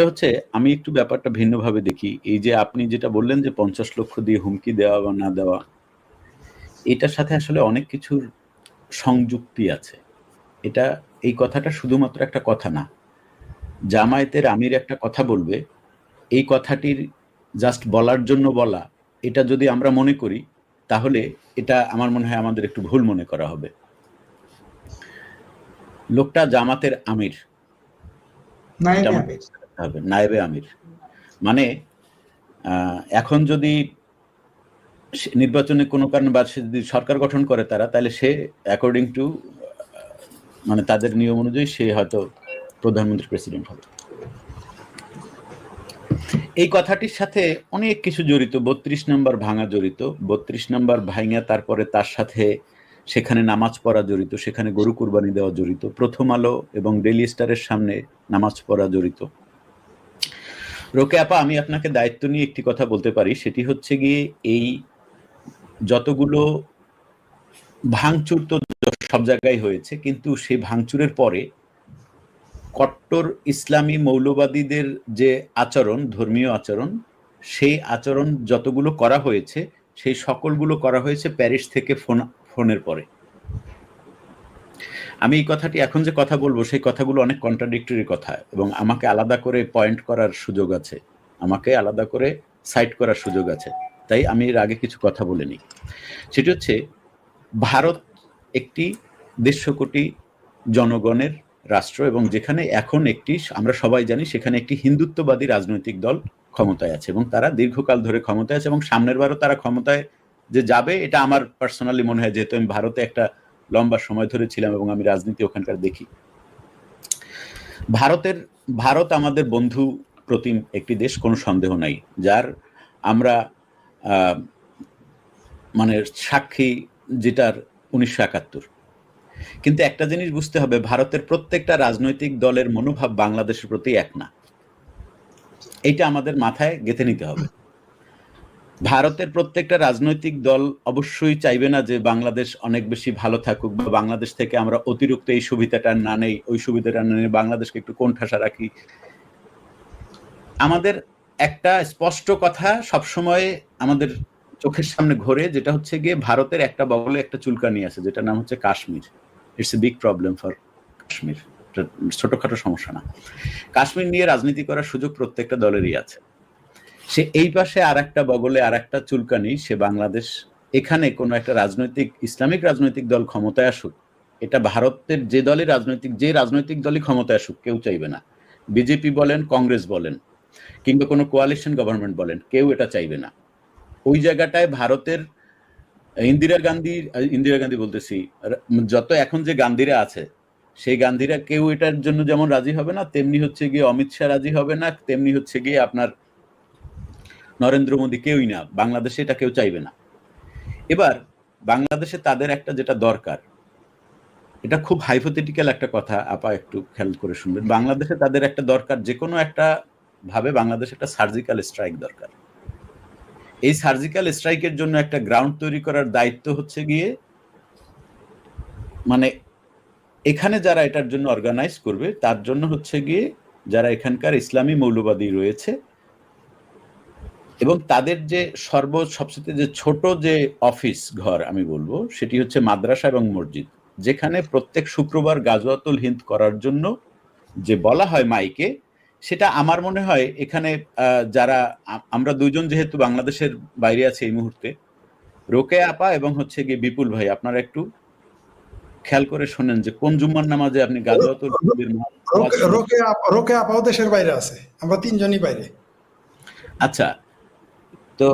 সেটা হচ্ছে আমি একটু ব্যাপারটা ভিন্নভাবে দেখি। এই যে আপনি যেটা বললেন যে পঞ্চাশ লক্ষ দিয়ে হুমকি দেওয়া বা না দেওয়া এটার সাথে আসলে অনেক কিছুর সংযুক্তি আছে। এটা এই কথাটা শুধুমাত্র একটা কথা না। জামায়াতের আমির একটা কথা বলবে এই কথাটির জাস্ট বলার জন্য বলা এটা যদি আমরা মনে করি তাহলে এটা আমার মনে হয় আমাদের একটু ভুল মনে করা হবে। লোকটা জামাতের আমির আমির। হবে, নায়েবে আমির। মানে এখন যদি নির্বাচনে কোনো কারণে বা যদি সরকার গঠন করে তারা, তাহলে সে অ্যাকর্ডিং টু মানে তাদের নিয়ম অনুযায়ী সে হয়তো প্রধানমন্ত্রী প্রেসিডেন্ট হবে। এই কথাটির সাথে অনেক কিছু জড়িত, বত্রিশ নাম্বার ভাঙা জড়িত, বত্রিশ নাম্বার ভাঙা তারপরে তার সাথে সেখানে নামাজ পড়া জড়িত, সেখানে গরু কুরবানি দেওয়া জড়িত, প্রথম আলো এবং ডেলি স্টারের সামনে নামাজ পড়া জড়িত। রোকে আপা, আমি আপনাকে দায়িত্ব নিয়ে একটি কথা বলতে পারি। সেটি হচ্ছে গিয়ে এই যতগুলো ভাঙচুর তো সব জায়গায় হয়েছে, কিন্তু সেই ভাঙচুরের পরে কট্টর ইসলামী মৌলবাদীদের যে আচরণ, ধর্মীয় আচরণ, সেই আচরণ যতগুলো করা হয়েছে, সেই সকলগুলো করা হয়েছে প্যারিস থেকে ফোন, ফোনের পরে। আমি এই কথাটি এখন যে কথা বলব, সেই কথাগুলো অনেক কন্ট্রাডিক্টরি কথা এবং আমাকে আলাদা করে পয়েন্ট করার সুযোগ আছে। আমাকে আলাদা করে সাইট করার সুযোগ আছে। তাই আমি এর আগে কিছু কথা বলে নিই। সেটি হচ্ছে, ভারত একটি দেড়শো কোটি জনগণের রাষ্ট্র এবং যেখানে এখন একটি, আমরা সবাই জানি সেখানে একটি হিন্দুত্ববাদী রাজনৈতিক দল ক্ষমতায় আছে এবং তারা দীর্ঘকাল ধরে ক্ষমতায় আছে এবং সামনের বারও তারা ক্ষমতায় যে যাবে, এটা আমার পার্সোনালি মনে হয় যেহেতু আমি ভারতে একটা লম্বা সময় ধরে ছিলাম এবং আমি রাজনীতি ওখানকার দেখি। ভারতের, ভারত আমাদের বন্ধু প্রতিম একটি দেশ, কোনো সন্দেহ নাই, যার আমরা মানে সাক্ষী যেটার উনিশশো একাত্তর। কিন্তু একটা জিনিস বুঝতে হবে, ভারতের প্রত্যেকটা রাজনৈতিক দলের মনোভাব বাংলাদেশের প্রতি এক না। এইটা আমাদের মাথায় গেঁথে নিতে হবে। ভারতের প্রত্যেকটা রাজনৈতিক দল অবশ্যই চাইবে না যে বাংলাদেশ অনেক বেশি ভালো থাকুক বা বাংলাদেশ থেকে আমরা অতিরিক্ত এই সুবিধাটা না নেই, ওই সুবিধাটা না নেই বাংলাদেশকে একটু কোণঠাসা রাখি। আমাদের একটা স্পষ্ট কথা সবসময় আমাদের চোখের সামনে ঘোরে, যেটা হচ্ছে গিয়ে ভারতের একটা বগলে একটা চুলকানি আছে যেটা নাম হচ্ছে Kashmir. It's a big problem for Kashmir. ছোটখাটো সমস্যা না। কাশ্মীর নিয়ে রাজনীতি করার সুযোগ প্রত্যেকটা দলেরই আছে। সে এই পাশে আর একটা বগলে আর একটা চুলকানি, সে বাংলাদেশ, এখানে কোনো একটা রাজনৈতিক, ইসলামিক রাজনৈতিক দল ক্ষমতায় আসুক, এটা ভারতের যে দলই রাজনৈতিক, যে রাজনৈতিক দলই ক্ষমতায় আসুক, কেউ চাইবে না। বিজেপি বলেন, কংগ্রেস বলেন, কিংবা কোনো কোয়ালিশন গভর্নমেন্ট বলেন, কেউ এটা চাইবে না। ওই জায়গাটায় ভারতের, ইন্দিরা গান্ধী ইন্দিরা গান্ধী বলতেছি, যত এখন যে গান্ধীরা আছে, সেই গান্ধীরা কেউ এটার জন্য যেমন রাজি হবে না, তেমনি হচ্ছে গিয়ে অমিত শাহ রাজি হবে না, তেমনি হচ্ছে গিয়ে আপনার নরেন্দ্র মোদী কেউই না, বাংলাদেশে এটা কেউ চাইবে না। এবার বাংলাদেশে তাদের একটা যেটা দরকার, এটা খুব হাইপোথেটিক্যাল একটা কথা, আপা একটু খেয়াল করে শুনবেন। বাংলাদেশে তাদের একটা দরকার যে কোনো একটা ভাবে বাংলাদেশে একটা সার্জিক্যাল স্ট্রাইক দরকার। এই সার্জিক্যাল স্ট্রাইকের জন্য একটা গ্রাউন্ড তৈরি করার দায়িত্ব হচ্ছে গিয়ে মানে এখানে যারা এটার জন্য অর্গানাইজ করবে, তার জন্য হচ্ছে গিয়ে যারা এখানকার ইসলামী মৌলবাদী রয়েছে এবং তাদের যে সর্ব সবচেয়ে যে ছোট যে অফিস ঘর আমি বলব সেটি হচ্ছে মাদ্রাসা এবং মসজিদ যেখানে প্রত্যেক শুক্রবার গাজওয়াতুল হিন্দ করার জন্য যে বলা হয় মাইকে সেটা আমার মনে হয় এখানে যারা আমরা দুইজন যেহেতু বাংলাদেশের বাইরে আছি এই মুহূর্তে রোকে আপা এবং হচ্ছে গিয়ে বিপুল ভাই আপনারা একটু খেয়াল করে শোনেন যে কোন জুম্মার নামাজে আপনি গাজওয়াতুল রোকে আপাও দেশের বাইরে আছে আমরা তিনজনই বাইরে। আচ্ছা তো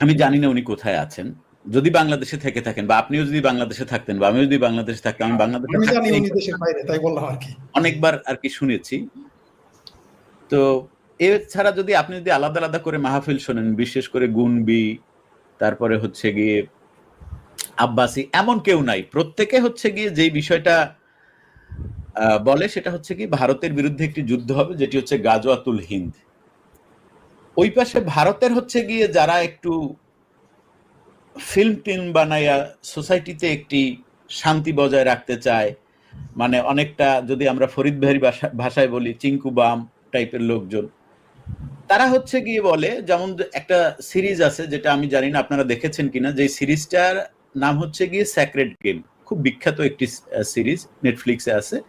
আমি জানি না উনি কোথায় আছেন। যদি বাংলাদেশে থেকে থাকেন বা আপনিও যদি বাংলাদেশে থাকতেন বা আমিও যদি বাংলাদেশে থাকতাম আমি বাংলাদেশে আমি জানি থাকতেই উনি দেশের বাইরে তাই বললাম আর কি। অনেকবার আর কি শুনেছি। তো এছাড়া যদি আপনি যদি আলাদা আলাদা করে মাহফিল শোনেন বিশেষ করে গুনবি তারপরে হচ্ছে গিয়ে আব্বাসি এমন কেউ নাই। প্রত্যেকে হচ্ছে গিয়ে যেই বিষয়টা আহ, বলে সেটা হচ্ছে কি ভারতের বিরুদ্ধে একটি যুদ্ধ হবে যেটি হচ্ছে গাজওয়াতুল হিন্দ। ওই পাশে ভারতের হচ্ছে গিয়ে যারা একটু ফিল্ম টিম বানাইয়া সোসাইটিতে একটি শান্তি বজায় রাখতে চায় মানে অনেকটা যদি আমরা ফরিদ ভাইয়ের ভাষা- ভাষায় বলি চিঙ্কু বাম টাইপের লোকজন, তারা হচ্ছে গিয়ে বলে, যেমন একটা সিরিজ আছে যেটা আমি জানি না আপনারা দেখেছেন কিনা, যে সিরিজটার নাম হচ্ছে গিয়ে স্যাক্রেড গেম খুব বিখ্যাত একটি সিরিজ নেটফ্লিক্সে আছে,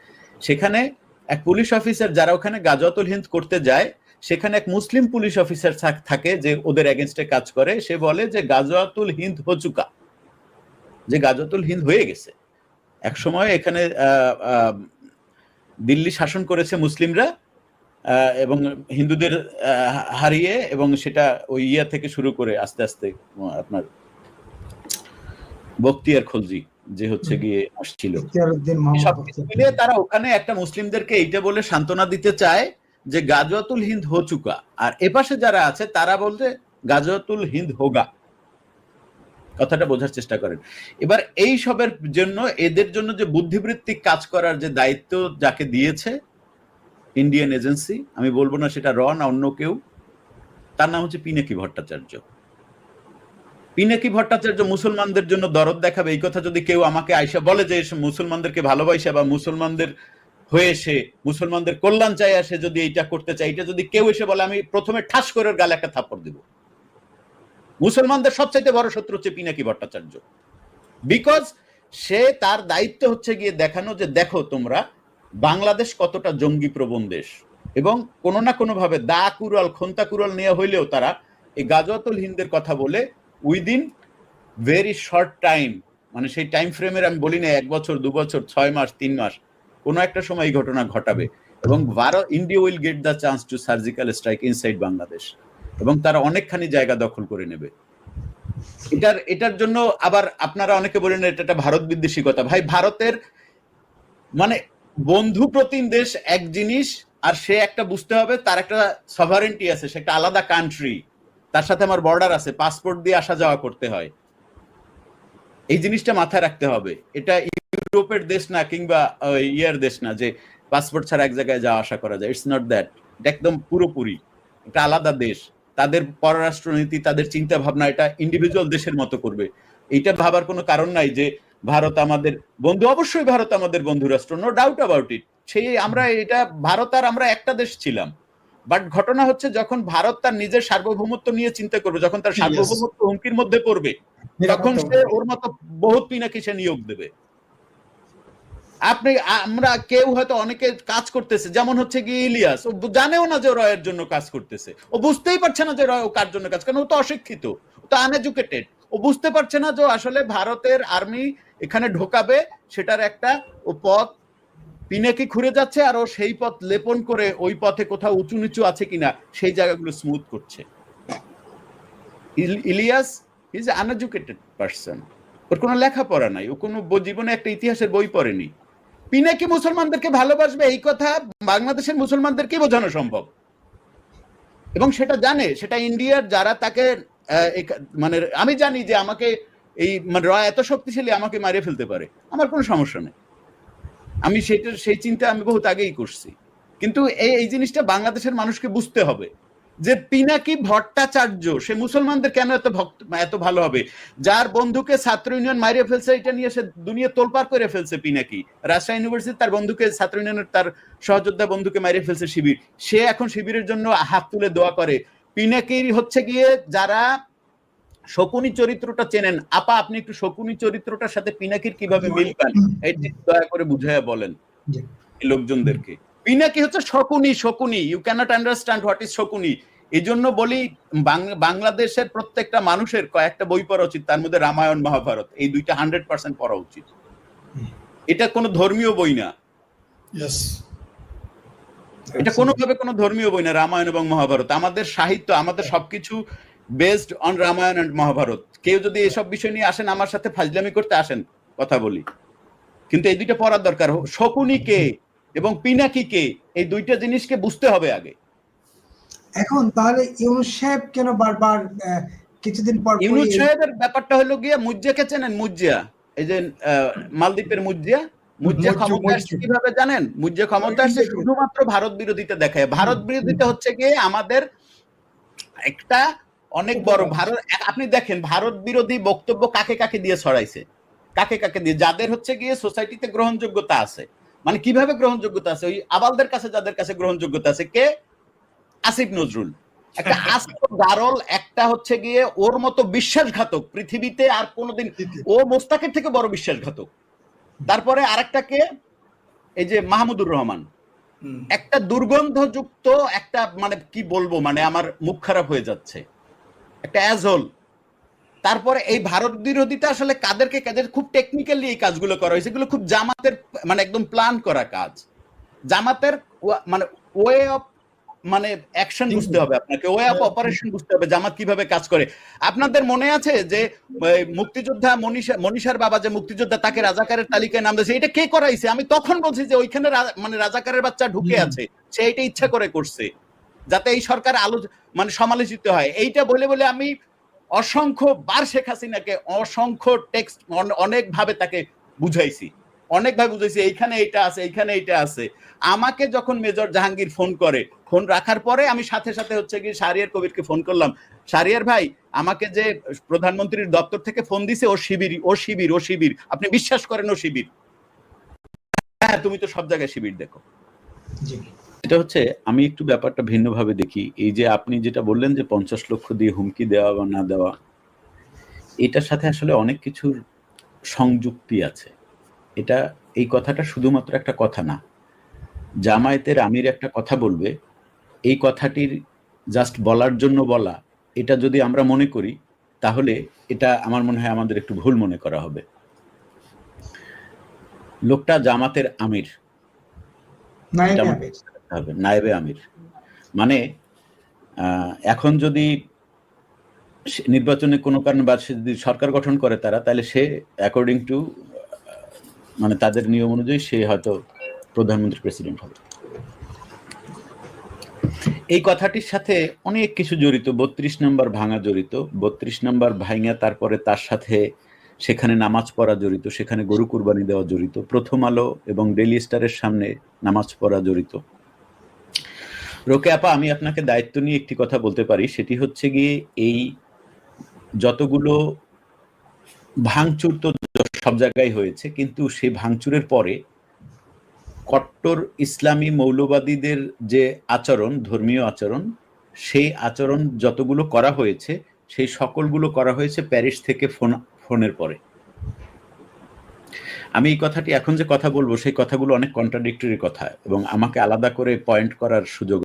সেখানে এক পুলিশ অফিসার যারা ওখানে গাজওয়াতুল হিন্দ করতে যায় সেখানে এক মুসলিম পুলিশ অফিসার থাকে যে ওদের এগেনস্টে কাজ করে। সে বলে যে গাজওয়াতুল হিন্দ হচুকা যে গাজওয়াতুল হিন্দ হয়ে গেছে। এক সময় এখানে দিল্লি শাসন করেছে মুসলিমরা এবং হিন্দুদের হারিয়ে এবং সেটা ওই ইয়া থেকে শুরু করে আস্তে আস্তে আপনার বক্তিয়ার খলজি যে হচ্ছে গিয়ে আসছিল। মিলিয়ে তারা ওখানে একটা মুসলিমদেরকে এইটা বলে সান্ত্বনা দিতে চায় যে গাজওয়াতুল হিন্দ হো চুকা আর এপাশে যারা আছে, তারা বলতে গাজওয়াতুল হিন্দ হোগা। কথাটা বোঝার চেষ্টা করেন। এবার এই সবের জন্য, এদের জন্য যে বুদ্ধিবৃত্তিক কাজ করার যে দায়িত্ব যাকে দিয়েছে ইন্ডিয়ান এজেন্সি আমি বলব না সেটা র না অন্য কেউ, তার নাম হচ্ছে পিনাকি ভট্টাচার্য। পিনাকি ভট্টাচার্য মুসলমানদের জন্য দরদ দেখাবে। এই কথা যদি কেউ আমাকে আইসা বলে যে মুসলমানদেরকে ভালোবাসা বা মুসলমানদের হয়ে এসে মুসলমানদের কল্যাণ চাই আসে যদি এইটা করতে চাই এটা যদি কেউ এসে বলে, আমি প্রথমে ঠাস করে গালে একটা থাপ্পড় দিব। মুসলমানদের সবচাইতে বড় শত্রু হচ্ছে পিনাকি ভট্টাচার্য। বিকজ সে তার দায়িত্ব হচ্ছে গিয়ে দেখানো যে, দেখো তোমরা, বাংলাদেশ কতটা জঙ্গি প্রবণ দেশ। এবং কোনো না কোনো ভাবে দা কুরাল খন্তা কুরাল নিয়ে হইলেও তারা এই গাজওয়াতুল হিন্দের কথা বলে উইদিন ভেরি শর্ট টাইম মানে সেই টাইম ফ্রেমের আমি বলি না এক বছর, দু বছর, ছয় মাস, তিন মাস কোনো একটা সময় এই ঘটনা ঘটাবে। এবং Bharat India will get the chance to surgical strike inside Bangladesh এবং তারা অনেকখানি জায়গা দখল করে নেবে। এটার এটার জন্য আবার আপনারা অনেকে বলেন এটা একটা ভারত বিদ্বেষী কথা। ভাই, ভারতের মানে বন্ধু প্রতিম দেশ এক জিনিস, আর সে একটা বুঝতে হবে তার একটা সভারেন্টি আছে, সে একটা আলাদা কান্ট্রি তার সাথে আমার বর্ডার আছে পাসপোর্ট দিয়ে আসা যাওয়া করতে হয়। এই জিনিসটা মাথায় রাখতে হবে। এটা ইউরোপের দেশ না কিংবা ইয়ের দেশ না যে পাসপোর্ট ছাড়া এক জায়গায় যাওয়া আসা করা যায়। ইটস নট দ্যাট এটা একদম পুরোপুরি এটা আলাদা দেশ। তাদের পররাষ্ট্রনীতি তাদের চিন্তা ভাবনা এটা ইন্ডিভিজুয়াল দেশের মতো করবে। এইটা ভাবার কোনো কারণ নাই যে ভারত আমাদের বন্ধু। অবশ্যই ভারত আমাদের বন্ধু রাষ্ট্র নো ডাউট অ্যাবাউট ইট সেই আমরা এটা ভারত আর আমরা একটা দেশ ছিলাম। বাট ঘটনা হচ্ছে যখন ভারত তার নিজের সার্বভৌমত্ব নিয়ে চিন্তা করবে যখন তার সার্বভৌমত্ব হুমকির মধ্যে পড়বে তখন সে ওর মতো বহুত পিনাকি সে নিয়োগ দেবে। আপনি, আমরা কেউ হয়তো অনেকে কাজ করতেছে, যেমন হচ্ছে কি ইলিয়াস। ও জানেও না যে রয়ের জন্য কাজ করতেছে। ও বুঝতেই পারছে না যে রয় ও কার জন্য কাজ কারণ ও তো অশিক্ষিত, ও তো আনএডুকেটেড ও বুঝতে পারছে না যে আসলে ভারতের আর্মি এখানে ঢোকাবে, সেটার একটা ও পথ পিনাকি ঘুরে যাচ্ছে, আর ও সেই পথ লেপন করে ওই পথে কোথাও উঁচু নিচু আছে কিনা, সেই জায়গাগুলো স্মুথ করছে। ইল- ইলিয়াস ইজ আনএডুকেটেড পার্সন ওর কোনো লেখাপড়া নাই, ও কোনো জীবনে একটা ইতিহাসের বই পড়েনি। পিনাকি মুসলমানদেরকে ভালোবাসবে? এই কথা বাংলাদেশের মুসলমানদেরকে বোঝানো সম্ভব। এবং সেটা জানে, সেটা ইন্ডিয়ার যারা তাকে মানে আমি জানি যে আমাকে এই মানে র এত শক্তিশালী আমাকে মারিয়ে ফেলতে পারে। আমার কোনো সমস্যা নেই। আমি সেটা, সেই চিন্তা আমি বহুত আগেই করছি। কিন্তু এই এই জিনিসটা বাংলাদেশের মানুষকে বুঝতে হবে। যে পিনাকি ভট্টাচার্য? সে মুসলমানদের কেন এত ভক্ত এত ভালো হবে? যার বন্ধুকে ছাত্র ইউনিয়ন মারিয়ে ফেলছে এটা নিয়ে সে দুনিয়া তোলপার করে ফেলছে পিনাকি রাজশাহী ইউনিভার্সিটি তার বন্ধুকে ছাত্র ইউনিয়নের তার সহযোদ্ধা বন্ধুকে মারিয়ে ফেলছে শিবির। সে এখন শিবিরের জন্য হাত তুলে দোয়া করে। পিনাকির হচ্ছে গিয়ে যারা শকুনি চরিত্রটা চেনেন আপা আপনি একটু শকুনি চরিত্রটার সাথে পিনাকির কীভাবে মিল পান? এটি দয়া করে বুঝাইয়া বলেন। লোকজনদেরকে। পিনাকি হচ্ছে Shakuni Shakuni. You cannot understand what is Shakuni. এই জন্য বলি বাংলাদেশের প্রত্যেকটা মানুষের কয়েকটা বই পড়া উচিত তার মধ্যে রামায়ণ মহাভারত এই দুইটা হান্ড্রেড পার্সেন্ট পড়া উচিত। এটা কোনো ধর্মীয় বই না। এটা কোনোভাবে কোনো ধর্মীয় বই না রামায়ণ এবং মহাভারত। আমাদের সাহিত্য আমাদের সবকিছু based on Ramayana and Mahabharata. কেউ যদি এসব বিষয় নিয়ে আসেন আমার সাথে ফাজলামি করতে আসেন কথা বলি। কিন্তু এই দুইটা পড়ার দরকার। শকুনি কে? এবং পিনাকি কে এই দুইটা জিনিসকে বুঝতে হবে আগে। এখন তাহলে ইউনুস সাহেব কেন বারবার কিছুদিন পর ইউনুস সাহেবের ব্যাপারটা হলো গিয়ে মুজ্জাকে চেনেন? মুজ্জা এই যে মালদ্বীপের মুজ্জা মুজ্জা ক্ষমতা আসছে কীভাবে জানেন? মুজ্জা ক্ষমতা আসছে শুধুমাত্র ভারত বিরোধিতা দেখায়। ভারত বিরোধিতা হচ্ছে গিয়ে আমাদের একটা অনেক বড় ভারত আপনি দেখেন ভারত বিরোধী বক্তব্য কাকে কাকে দিয়ে ছড়াইছে? কাকে কাকে দিয়ে? যাদের হচ্ছে গিয়ে সোসাইটিতে গ্রহণযোগ্যতা আছে। মানে কীভাবে গ্রহণযোগ্যতা আছে? ওই আবালদের কাছে যাদের কাছে গ্রহণযোগ্যতা আছে কে? আসিফ নজরুল। একটা আস্ত গারল একটা হচ্ছে গিয়ে ওর মতো বিশ্বাসঘাতক। পৃথিবীতে আর কোনোদিন ও মোস্তাকের থেকে বড় বিশ্বাসঘাতক। তারপরে আরেকটা কে? এই যে মাহমুদুর রহমান। একটা দুর্গন্ধযুক্ত একটা মানে কি বলব মানে আমার মুখ খারাপ হয়ে যাচ্ছে। একটা অ্যাজল তারপরে এই ভারত বিরোধিতা আসলে কাদেরকে কাদের খুব টেকনিক্যালি এই কাজগুলো করা হয়েছে এগুলো খুব জামাতের মানে একদম প্ল্যান করা কাজ। জামাতের মানে ওয়ে অফ মানে অ্যাকশন বুঝতে হবে আপনাকে ওয়ে অফ অপারেশন বুঝতে হবে জামাত কীভাবে কাজ করে। আপনাদের মনে আছে যে মুক্তিযোদ্ধা মনীষা মনীষার বাবা যে মুক্তিযোদ্ধা তাকে রাজাকারের তালিকায় নাম দিয়েছে এটা কে করাইছে? আমি তখন বলছি যে ওইখানে মানে রাজাকারের বাচ্চা ঢুকে আছে সে এটা ইচ্ছা করে করছে যাতে এই সরকার আলো মানে সমালোচিত হয়। এইটা বলে বলে আমি অসংখ্য বার শেখ হাসিনাকে অসংখ্য টেক্সট অনেকভাবে তাকে বুঝাইছি। অনেকভাবে বুঝাইছি, এইখানে এইটা আছে, এইখানে এইটা আছে। আমাকে যখন মেজর জাহাঙ্গীর ফোন করে ফোন রাখার পরে আমি সাথে সাথে হচ্ছে কি শারিয়ার কবিরকে ফোন করলাম। শারিয়ার ভাই, আমাকে যে প্রধানমন্ত্রীর দপ্তর থেকে ফোন দিছে, ও শিবির ও শিবির ও শিবির। আপনি বিশ্বাস করেন ও শিবির? হ্যাঁ তুমি তো সব জায়গায় শিবির দেখো। এটা হচ্ছে আমি একটু ব্যাপারটা ভিন্নভাবে দেখি। এই যে আপনি যেটা বললেন যে পঞ্চাশ লক্ষ দিয়ে হুমকি দেওয়া বা না দেওয়া এটার সাথে আসলে অনেক কিছুর সংযুক্তি আছে। এটা এই কথাটা শুধুমাত্র একটা কথা না। জামায়াতের আমির একটা কথা বলবে এই কথাটির জাস্ট বলার জন্য বলা এটা যদি আমরা মনে করি তাহলে এটা আমার মনে হয় আমাদের একটু ভুল মনে করা হবে। লোকটা জামাতের আমির। আবির। হবে, নায়েবে আমির মানে এখন যদি নির্বাচনে কোনো কারণে বা সে যদি সরকার গঠন করে তারা, তাহলে সে অ্যাকর্ডিং টু মানে তাদের নিয়ম অনুযায়ী সে হয়তো প্রধানমন্ত্রী প্রেসিডেন্ট হবে এই কথাটির সাথে অনেক কিছু জড়িত, বত্রিশ নম্বর ভাঙা জড়িত, বত্রিশ নম্বর ভাঙা তারপরে তার সাথে সেখানে নামাজ পড়া জড়িত, সেখানে গরু কুরবানি দেওয়া জড়িত, প্রথম আলো এবং ডেলি স্টারের সামনে নামাজ পড়া জড়িত রোকে আপা, আমি আপনাকে দায়িত্ব নিয়ে একটি কথা বলতে পারি। সেটি হচ্ছে গিয়ে এই যতগুলো ভাঙচুর তো সব জায়গায় হয়েছে, কিন্তু সেই ভাঙচুরের পরে কট্টর ইসলামী মৌলবাদীদের যে আচরণ, ধর্মীয় আচরণ, সেই আচরণ যতগুলো করা হয়েছে, সেই সকলগুলো করা হয়েছে প্যারিস থেকে ফোন, ফোনের পরে। আমি এই কথাটি এখন যে কথা বলব, সেই কথাগুলো অনেক কন্ট্রাডিক্টরি কথা এবং আমাকে আলাদা করে পয়েন্ট করার সুযোগ